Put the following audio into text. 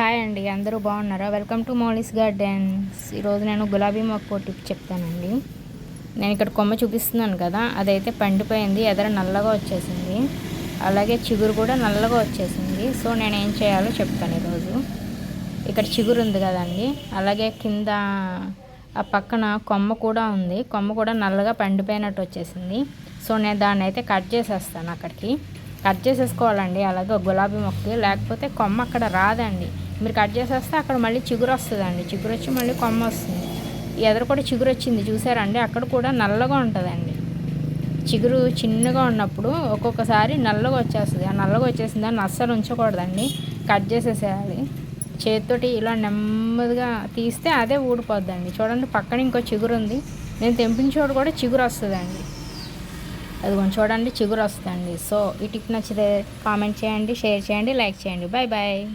Hi అండి అందరూ బాగున్నారా? వెల్కమ్ టు మౌలిస్ గార్డెన్స్ ఈరోజు నేను గులాబీ మొక్క టిప్ చెప్తానండి. నేను ఇక్కడ కొమ్మ చూపిస్తున్నాను కదా అదైతే పండిపోయింది ఎదర నల్లగా వచ్చేసింది. అలాగే చిగురు కూడా నల్లగా వచ్చేసింది. సో నేను ఏం చేయాలో చెప్తాను ఈరోజు ఇక్కడ చిగురు ఉంది కదండి అలాగే కింద ఆ పక్కన కొమ్మ కూడా ఉంది. కొమ్మ కూడా నల్లగా పండిపోయినట్టు వచ్చేసింది. సో నేను దాన్ని అయితే కట్ చేసేస్తాను అక్కడికి. కట్ చేసేసుకోవాలండి అలాగే గులాబీ మొక్క. లేకపోతే కొమ్మ అక్కడ రాదండి. మీరు కట్ చేసేస్తే అక్కడ మళ్ళీ చిగురు వస్తుందండి. చిగురు వచ్చి మళ్ళీ కొమ్మ వస్తుంది. ఎదురు కూడా చిగురు వచ్చింది చూసారండి? అక్కడ కూడా నల్లగా ఉంటుందండి. చిగురు చిన్నగా ఉన్నప్పుడు ఒక్కొక్కసారి నల్లగా వచ్చేస్తుంది. ఆ నల్లగా వచ్చేసింది దాన్ని అస్సలు ఉంచకూడదండి. కట్ చేసేసేయాలి. చేతితోటి ఇలా నెమ్మదిగా తీస్తే అదే ఊడిపోద్దండి. చూడండి పక్కన ఇంకో చిగురు ఉంది. నేను తెంపిన చోటు కూడా చిగురు వస్తుందండి. అది కొంచెం చూడండి చిగురు వస్తుందండి. సో ఈ టిప్ నచ్చితే కామెంట్ చేయండి షేర్ చేయండి లైక్ చేయండి. Bye bye